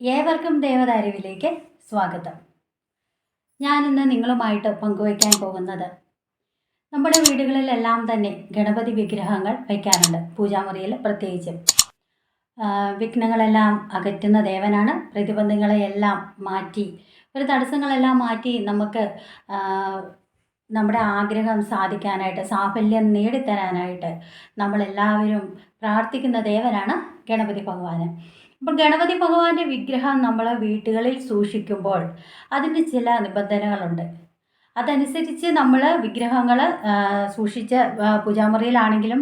ഏവർക്കും ദേവതാരിവിലേക്ക് സ്വാഗതം. ഞാനിന്ന് നിങ്ങളുമായിട്ട് പങ്കുവയ്ക്കാൻ പോകുന്നത് നമ്മുടെ വീടുകളിലെല്ലാം തന്നെ ഗണപതി വിഗ്രഹങ്ങൾ വയ്ക്കാറുണ്ട് പൂജാമുറിയിൽ പ്രത്യേകിച്ചും. വിഘ്നങ്ങളെല്ലാം അകറ്റുന്ന ദേവനാണ്. പ്രതിബന്ധങ്ങളെയെല്ലാം മാറ്റി ഒരു തടസ്സങ്ങളെല്ലാം മാറ്റി നമുക്ക് നമ്മുടെ ആഗ്രഹം സാധിക്കാനായിട്ട് സാഫല്യം നേടിത്തരാനായിട്ട് നമ്മളെല്ലാവരും പ്രാർത്ഥിക്കുന്ന ദേവനാണ് ഗണപതി ഭഗവാന്. അപ്പം ഗണപതി ഭഗവാന്റെ വിഗ്രഹം നമ്മൾ വീടുകളിൽ സൂക്ഷിക്കുമ്പോൾ അതിന് ചില നിബന്ധനകളുണ്ട്. അതനുസരിച്ച് നമ്മൾ വിഗ്രഹങ്ങൾ സൂക്ഷിച്ച പൂജാമുറിയിലാണെങ്കിലും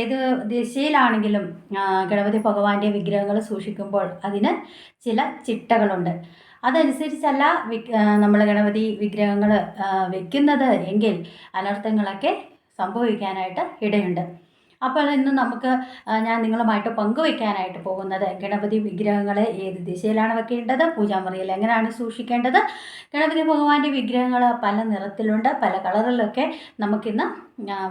ഏത് ദിശയിലാണെങ്കിലും ഗണപതി ഭഗവാന്റെ വിഗ്രഹങ്ങൾ സൂക്ഷിക്കുമ്പോൾ അതിന് ചില ചിട്ടകളുണ്ട്. അതനുസരിച്ചല്ല നമ്മൾ ഗണപതി വിഗ്രഹങ്ങൾ വെക്കുന്നത് എങ്കിൽ അനർത്ഥങ്ങളൊക്കെ സംഭവിക്കാനായിട്ട് ഇടയുണ്ട്. അപ്പോൾ ഇന്ന് നമുക്ക് ഞാൻ നിങ്ങളുമായിട്ട് പങ്കുവയ്ക്കാനായിട്ട് പോകുന്നത്. ഗണപതി വിഗ്രഹങ്ങളെ ഏത് ദിശയിലാണ് വെക്കേണ്ടത്? പൂജാമുറിയിൽ എങ്ങനെയാണ് സൂക്ഷിക്കേണ്ടത്? ഗണപതി ഭഗവാന്റെ വിഗ്രഹങ്ങൾ പല നിറത്തിലുണ്ട് പല കളറിലൊക്കെ നമുക്കിന്ന്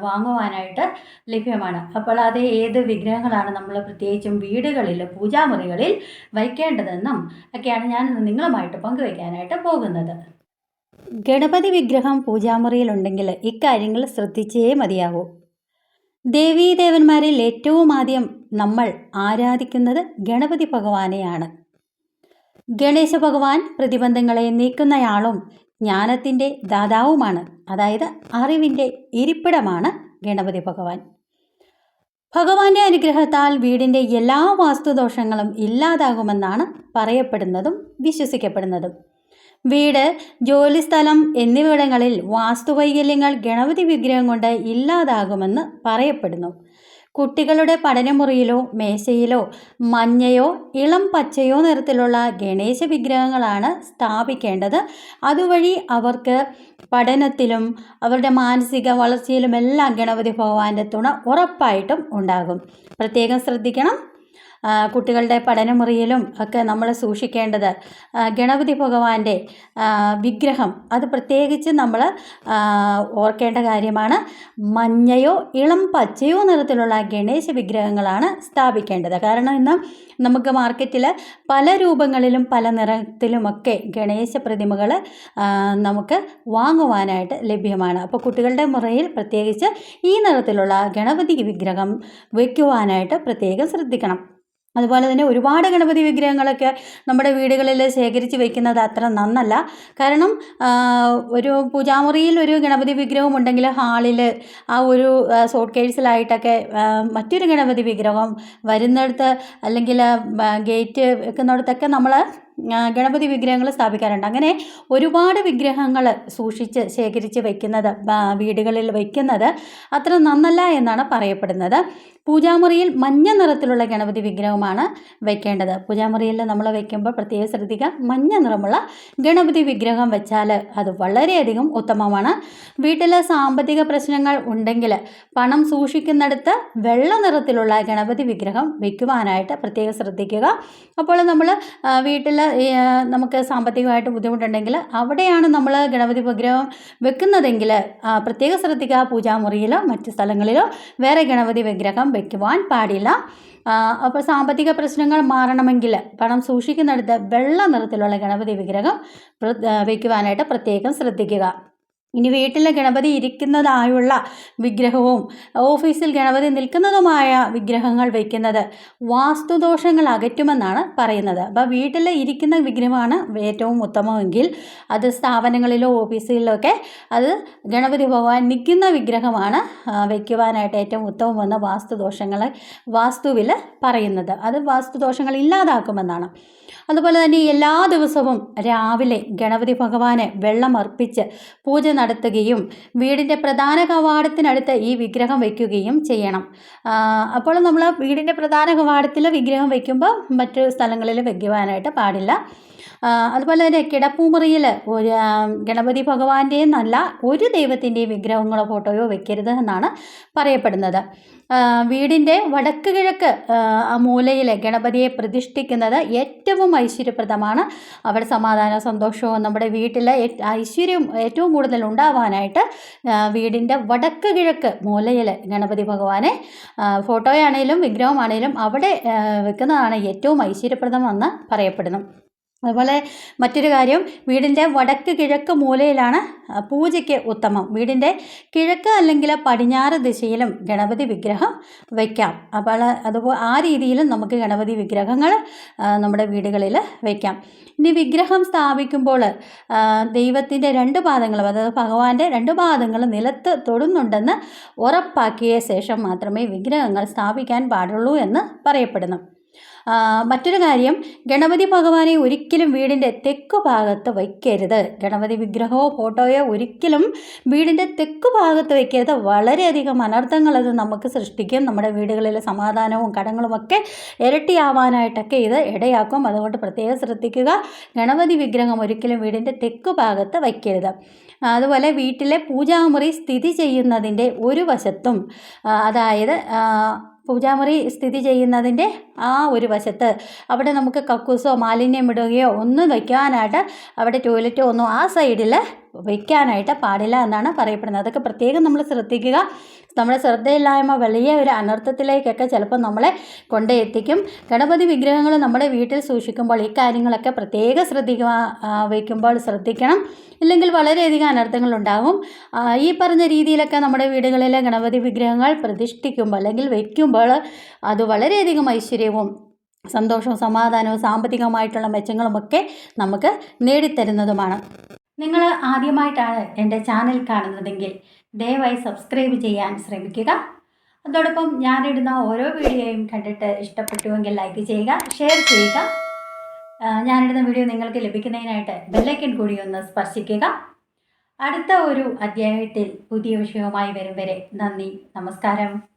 വാങ്ങുവാനായിട്ട് ലഭ്യമാണ്. അപ്പോൾ അത് ഏത് വിഗ്രഹങ്ങളാണ് നമ്മൾ പ്രത്യേകിച്ചും വീടുകളിൽ പൂജാമുറികളിൽ വയ്ക്കേണ്ടതെന്നും ഒക്കെയാണ് ഞാൻ നിങ്ങളുമായിട്ട് പങ്കുവയ്ക്കാനായിട്ട് പോകുന്നത്. ഗണപതി വിഗ്രഹം പൂജാമുറിയിലുണ്ടെങ്കിൽ ഇക്കാര്യങ്ങൾ ശ്രദ്ധിച്ചേ മതിയാകൂ ദേവീദേവന്മാരിൽ ഏറ്റവും ആദ്യം നമ്മൾ ആരാധിക്കുന്നത് ഗണപതി ഭഗവാനെയാണ്. ഗണേശ ഭഗവാൻ പ്രതിബന്ധങ്ങളെ നീക്കുന്നയാളും ജ്ഞാനത്തിന്റെ ദാതാവുമാണ്. അതായത് അറിവിന്റെ ഇരിപ്പിടമാണ് ഗണപതി ഭഗവാൻ. ഭഗവാന്റെ അനുഗ്രഹത്താൽ വീടിന്റെ എല്ലാ വാസ്തുദോഷങ്ങളും ഇല്ലാതാകുമെന്നാണ് പറയപ്പെടുന്നതും വിശ്വസിക്കപ്പെടുന്നതും. വീട് ജോലിസ്ഥലം എന്നിവിടങ്ങളിൽ വാസ്തുവൈകല്യങ്ങൾ ഗണപതി വിഗ്രഹം കൊണ്ട് ഇല്ലാതാകുമെന്ന് പറയപ്പെടുന്നു. കുട്ടികളുടെ പഠനമുറിയിലോ മേശയിലോ മഞ്ഞയോ ഇളം പച്ചയോ നിറത്തിലുള്ള ഗണേശ വിഗ്രഹങ്ങളാണ് സ്ഥാപിക്കേണ്ടത്. അതുവഴി അവർക്ക് പഠനത്തിലും അവരുടെ മാനസിക വളർച്ചയിലുമെല്ലാം ഗണപതി ഭഗവാന്റെ തുണ ഉറപ്പായിട്ടും ഉണ്ടാകും. പ്രത്യേകം ശ്രദ്ധിക്കണം. കുട്ടികളുടെ പഠനമുറിയിലും ഒക്കെ നമ്മൾ സൂക്ഷിക്കേണ്ടത്. ഗണപതി ഭഗവാന്റെ വിഗ്രഹം. അത് പ്രത്യേകിച്ച് നമ്മൾ ഓർക്കേണ്ട കാര്യമാണ്. മഞ്ഞയോ ഇളം പച്ചയോ നിറത്തിലുള്ള ഗണേശ വിഗ്രഹങ്ങളാണ് സ്ഥാപിക്കേണ്ടത്. കാരണം ഇന്ന് നമുക്ക് മാർക്കറ്റിൽ പല രൂപങ്ങളിലും പല നിറത്തിലുമൊക്കെ ഗണേശ പ്രതിമകൾ നമുക്ക് വാങ്ങുവാനായിട്ട് ലഭ്യമാണ്. അപ്പോൾ കുട്ടികളുടെ മുറിയിൽ പ്രത്യേകിച്ച് ഈ നിറത്തിലുള്ള ഗണപതി വിഗ്രഹം വയ്ക്കുവാനായിട്ട് പ്രത്യേകം ശ്രദ്ധിക്കണം. അതുപോലെ തന്നെ ഒരുപാട് ഗണപതി വിഗ്രഹങ്ങളൊക്കെ നമ്മുടെ വീടുകളിൽ ശേഖരിച്ച് വയ്ക്കുന്നത് അത്ര നന്നല്ല. കാരണം ഒരു പൂജാമുറിയിൽ ഒരു ഗണപതി വിഗ്രഹം ഉണ്ടെങ്കിൽ ഹാളിൽ ആ ഒരു സോട്ട് കേഴ്സിലായിട്ടൊക്കെ മറ്റൊരു ഗണപതി വിഗ്രഹം വരുന്നിടത്ത് അല്ലെങ്കിൽ ഗേറ്റ് വെക്കുന്നിടത്തൊക്കെ നമ്മൾ ഗണപതി വിഗ്രഹങ്ങൾ സ്ഥാപിക്കാറുണ്ട്. അങ്ങനെ ഒരുപാട് വിഗ്രഹങ്ങൾ സൂക്ഷിച്ച് ശേഖരിച്ച് വയ്ക്കുന്നത് വീടുകളിൽ വയ്ക്കുന്നത് അത്ര നന്നല്ല എന്നാണ് പറയപ്പെടുന്നത്. പൂജാമുറിയിൽ മഞ്ഞ നിറത്തിലുള്ള ഗണപതി വിഗ്രഹമാണ് വയ്ക്കേണ്ടത് പൂജാമുറിയിൽ നമ്മൾ വയ്ക്കുമ്പോൾ പ്രത്യേകം ശ്രദ്ധിക്കുക മഞ്ഞ നിറമുള്ള ഗണപതി വിഗ്രഹം വെച്ചാൽ അത് വളരെയധികം ഉത്തമമാണ്. വീട്ടിൽ സാമ്പത്തിക പ്രശ്നങ്ങൾ ഉണ്ടെങ്കിൽ പണം സൂക്ഷിക്കുന്നിടത്ത് വെള്ള നിറത്തിലുള്ള ഗണപതി വിഗ്രഹം വയ്ക്കുവാനായിട്ട് പ്രത്യേകം ശ്രദ്ധിക്കുക. അപ്പോൾ നമ്മൾ വീട്ടിൽ നമുക്ക് സാമ്പത്തികമായിട്ട് ബുദ്ധിമുട്ടുണ്ടെങ്കിൽ അവിടെയാണ് നമ്മൾ ഗണപതി വിഗ്രഹം വെക്കുന്നതെങ്കിൽ പ്രത്യേക ശ്രദ്ധിക്കുക. പൂജാമുറിയിലോ മറ്റ് സ്ഥലങ്ങളിലോ വേറെ ഗണപതി വിഗ്രഹം വെക്കുവാൻ പാടില്ല. അപ്പോൾ സാമ്പത്തിക പ്രശ്നങ്ങൾ മാറണമെങ്കിൽ പണം സൂക്ഷിക്കുന്നിടത്ത് വെള്ള നിറത്തിലുള്ള ഗണപതി വിഗ്രഹം വെക്കുവാനായിട്ട് പ്രത്യേകം ശ്രദ്ധിക്കുക. ഇനി വീട്ടിലെ ഗണപതി ഇരിക്കുന്നതായുള്ള വിഗ്രഹവും ഓഫീസിൽ ഗണപതി നിൽക്കുന്നതുമായ വിഗ്രഹങ്ങൾ വയ്ക്കുന്നത് വാസ്തുദോഷങ്ങൾ അകറ്റുമെന്നാണ് പറയുന്നത്. അപ്പോൾ വീട്ടിൽ ഇരിക്കുന്ന വിഗ്രഹമാണ് ഏറ്റവും ഉത്തമമെങ്കിൽ അത് സ്ഥാപനങ്ങളിലോ ഓഫീസുകളിലോ ഒക്കെ അത് ഗണപതി ഭഗവാൻ നിൽക്കുന്ന വിഗ്രഹമാണ് വയ്ക്കുവാനായിട്ട് ഏറ്റവും ഉത്തമമെന്ന് വാസ്തുദോഷങ്ങളെ വാസ്തുവിൽ പറയുന്നത്. അത് വാസ്തുദോഷങ്ങൾ ഇല്ലാതാക്കുമെന്നാണ്. അതുപോലെ തന്നെ എല്ലാ ദിവസവും രാവിലെ ഗണപതി ഭഗവാനെ വെള്ളം അർപ്പിച്ച് പൂജ നടത്തുകയും വീടിന്റെ പ്രധാന കവാടത്തിനടുത്ത് ഈ വിഗ്രഹം വയ്ക്കുകയും ചെയ്യണം. അപ്പോൾ നമ്മൾ വീടിന്റെ പ്രധാന കവാടത്തിൽ വിഗ്രഹം വയ്ക്കുമ്പോൾ മറ്റു സ്ഥലങ്ങളിൽ വയ്ക്കുവാനായിട്ട് പാടില്ല. അതുപോലെ തന്നെ കിടപ്പുമുറിയിൽ ഒരു ഗണപതി ഭഗവാന്റെയും നല്ല ഒരു ദൈവത്തിന്റെയും വിഗ്രഹങ്ങളോ ഫോട്ടോയോ വെക്കരുത് എന്നാണ് പറയപ്പെടുന്നത്. വീടിന്റെ വടക്ക് കിഴക്ക് മൂലയിൽ ഗണപതിയെ പ്രതിഷ്ഠിക്കുന്നത് ഏറ്റവും ഐശ്വര്യപ്രദമാണ്. അവിടെ സമാധാനവും സന്തോഷവും നമ്മുടെ വീട്ടിലെ ഐശ്വര്യം ഏറ്റവും കൂടുതൽ ഉണ്ടാവാനായിട്ട് വീടിന്റെ വടക്ക് കിഴക്ക് മൂലയിൽ ഗണപതി ഭഗവാനെ ഫോട്ടോയാണേലും വിഗ്രഹമാണേലും അവിടെ വെക്കുന്നതാണ് ഏറ്റവും ഐശ്വര്യപ്രദമെന്ന് പറയപ്പെടുന്നു. അതുപോലെ മറ്റൊരു കാര്യം വീടിന്റെ വടക്ക് കിഴക്ക് മൂലയിലാണ് പൂജയ്ക്ക് ഉത്തമം. വീടിന്റെ കിഴക്ക് അല്ലെങ്കിൽ പടിഞ്ഞാറ് ദിശയിലും ഗണപതി വിഗ്രഹം വയ്ക്കാം അപ്പോൾ അതുപോലെ ആ രീതിയിലും നമുക്ക് ഗണപതി വിഗ്രഹങ്ങൾ നമ്മുടെ വീടുകളിൽ വയ്ക്കാം ഇനി വിഗ്രഹം സ്ഥാപിക്കുമ്പോൾ ദൈവത്തിന്റെ രണ്ട് പാദങ്ങളും അതായത് ഭഗവാന്റെ രണ്ട് പാദങ്ങൾ നിലത്ത് തൊടുന്നുണ്ടെന്ന് ഉറപ്പാക്കിയ ശേഷം മാത്രമേ വിഗ്രഹങ്ങൾ സ്ഥാപിക്കാൻ പാടുള്ളൂ എന്ന് പറയപ്പെടുന്നു. മറ്റൊരു കാര്യം ഗണപതി ഭഗവാനെ ഒരിക്കലും വീടിന്റെ തെക്ക് ഭാഗത്ത് വയ്ക്കരുത്. ഗണപതി വിഗ്രഹമോ ഫോട്ടോയോ ഒരിക്കലും വീടിന്റെ തെക്ക് ഭാഗത്ത് വയ്ക്കരുത്. വളരെയധികം അനർത്ഥങ്ങൾ അത് നമുക്ക് സൃഷ്ടിക്കും. നമ്മുടെ വീടുകളിലെ സമാധാനവും കടങ്ങളുമൊക്കെ ഇരട്ടിയാവാനായിട്ടൊക്കെ ഇത് ഇടയാക്കും. അതുകൊണ്ട് പ്രത്യേകം ശ്രദ്ധിക്കുക. ഗണപതി വിഗ്രഹം ഒരിക്കലും വീടിന്റെ തെക്ക് ഭാഗത്ത് വയ്ക്കരുത്. അതുപോലെ വീട്ടിലെ പൂജാമുറി സ്ഥിതി ചെയ്യുന്നതിന്റെ ഒരു വശത്തും അതായത് പൂജാമുറി സ്ഥിതി ചെയ്യുന്നതിന്റെ ആ ഒരു വശത്ത് അവിടെ നമുക്ക് കക്കൂസോ മാലിന്യം ഇടുകയോ ഒന്നും വയ്ക്കാനായിട്ട് അവിടെ ടോയ്ലറ്റോ ഒന്നും ആ സൈഡിൽ വയ്ക്കാനായിട്ട് പാടില്ല എന്നാണ് പറയപ്പെടുന്നത്. അതൊക്കെ പ്രത്യേകം നമ്മൾ ശ്രദ്ധിക്കുക. നമ്മുടെ ശ്രദ്ധയില്ലായ്മ വലിയ ഒരു അനർത്ഥത്തിലേക്കൊക്കെ ചിലപ്പോൾ നമ്മളെ കൊണ്ടെത്തിക്കും. ഗണപതി വിഗ്രഹങ്ങൾ നമ്മുടെ വീട്ടിൽ സൂക്ഷിക്കുമ്പോൾ ഈ കാര്യങ്ങളൊക്കെ പ്രത്യേകം ശ്രദ്ധിക്കുക വയ്ക്കുമ്പോൾ ശ്രദ്ധിക്കണം. ഇല്ലെങ്കിൽ വളരെയധികം അനർത്ഥങ്ങളുണ്ടാകും ഈ പറഞ്ഞ രീതിയിലൊക്കെ നമ്മുടെ വീടുകളിലെ ഗണപതി വിഗ്രഹങ്ങൾ പ്രതിഷ്ഠിക്കുമ്പോൾ അല്ലെങ്കിൽ വയ്ക്കുമ്പോൾ അത് വളരെയധികം ഐശ്വര്യവും സന്തോഷവും സമാധാനവും സാമ്പത്തികമായിട്ടുള്ള മെച്ചങ്ങളുമൊക്കെ നമുക്ക് നേടിത്തരുന്നതുമാണ്. നിങ്ങൾ ആദ്യമായിട്ടാണ് എന്റെ ചാനൽ കാണുന്നതെങ്കിൽ ദയവായി സബ്സ്ക്രൈബ് ചെയ്യാൻ ശ്രമിക്കുക. അതോടൊപ്പം ഞാനിടുന്ന ഓരോ വീഡിയോയും കണ്ടിട്ട് ഇഷ്ടപ്പെട്ടുവെങ്കിൽ ലൈക്ക് ചെയ്യുക ഷെയർ ചെയ്യുക. ഞാനിടുന്ന വീഡിയോ നിങ്ങൾക്ക് ലഭിക്കുന്നതിനായിട്ട് ബെല്ലൈക്കൻ കൂടി ഒന്ന് സ്പർശിക്കുക. അടുത്ത ഒരു അധ്യായത്തിൽ പുതിയ വിഷയവുമായി വരും വരെ നന്ദി നമസ്കാരം.